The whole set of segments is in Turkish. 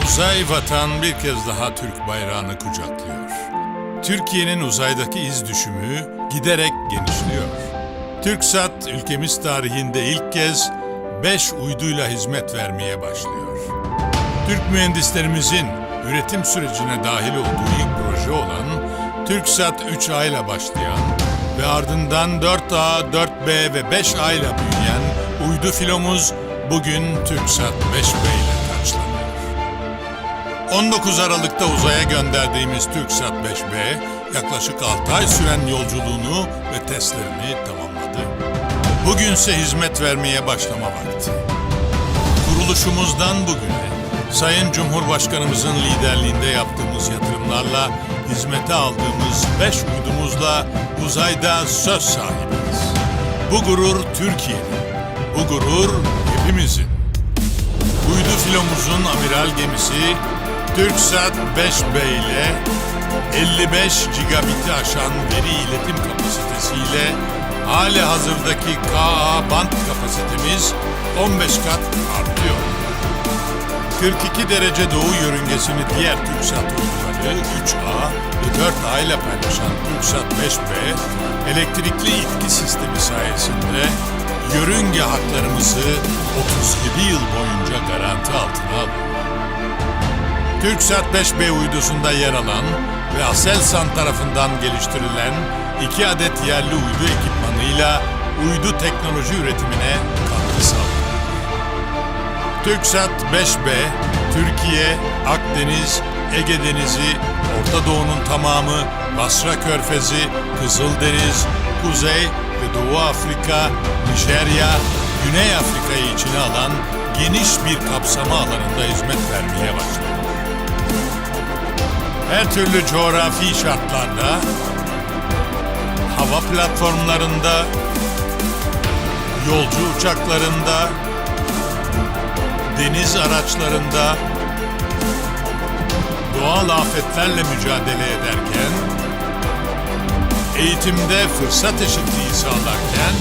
Uzay vatan bir kez daha Türk bayrağını kucaklıyor. Türkiye'nin uzaydaki iz düşümü giderek genişliyor. TürkSat ülkemiz tarihinde ilk kez 5 uyduyla hizmet vermeye başlıyor. Türk mühendislerimizin üretim sürecine dahil olduğu ilk proje olan TürkSat 3A ile başlayan ve ardından 4A, 4B ve 5A ile büyüyen uydu filomuz bugün TürkSat 5B ile. 19 Aralık'ta uzaya gönderdiğimiz TürkSat 5B yaklaşık 6 ay süren yolculuğunu ve testlerini tamamladı. Bugünse hizmet vermeye başlama vakti. Kuruluşumuzdan bugüne Sayın Cumhurbaşkanımızın liderliğinde yaptığımız yatırımlarla hizmete aldığımız 5 uydumuzla uzayda söz sahibiyiz. Bu gurur Türkiye'nin, bu gurur hepimizin. Uydu filomuzun amiral gemisi TürkSat 5B ile 55 gigabit'i aşan veri iletim kapasitesiyle hali hazırdaki KA band kapasitemiz 15 kat artıyor. 42 derece doğu yörüngesini diğer TürkSat uyduları 3A ve 4A ile paylaşan TürkSat 5B elektrikli itki sistemi sayesinde yörünge haklarımızı 37 yıl boyunca garanti altına alıyor. TürkSat 5B uydusunda yer alan ve Aselsan tarafından geliştirilen iki adet yerli uydu ekipmanıyla uydu teknoloji üretimine katkı sağlıyor. TürkSat 5B, Türkiye, Akdeniz, Ege Denizi, Orta Doğu'nun tamamı, Basra Körfezi, Kızıldeniz, Kuzey ve Doğu Afrika, Nijerya, Güney Afrika'yı içine alan geniş bir kapsama alanında hizmet vermeye başladı. Her türlü coğrafi şartlarda, hava platformlarında, yolcu uçaklarında, deniz araçlarında, doğal afetlerle mücadele ederken, eğitimde fırsat eşitliği sağlarken,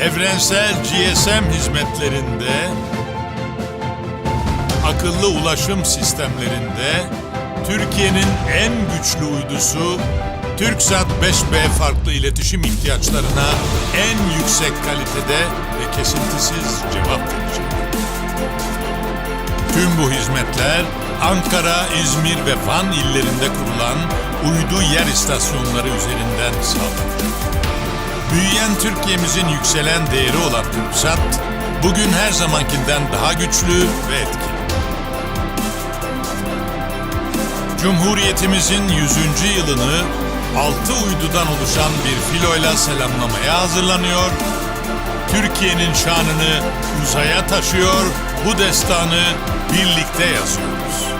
evrensel GSM hizmetlerinde, akıllı ulaşım sistemlerinde Türkiye'nin en güçlü uydusu TürkSat 5B farklı iletişim ihtiyaçlarına en yüksek kalitede ve kesintisiz cevap verecek. Tüm bu hizmetler Ankara, İzmir ve Van illerinde kurulan uydu yer istasyonları üzerinden sağlanacak. Büyüyen Türkiye'mizin yükselen değeri olan TürkSat, bugün her zamankinden daha güçlü ve etkili. Cumhuriyetimizin 100. yılını 6 uydudan oluşan bir filoyla selamlamaya hazırlanıyor. Türkiye'nin şanını uzaya taşıyor, bu destanı birlikte yazıyoruz.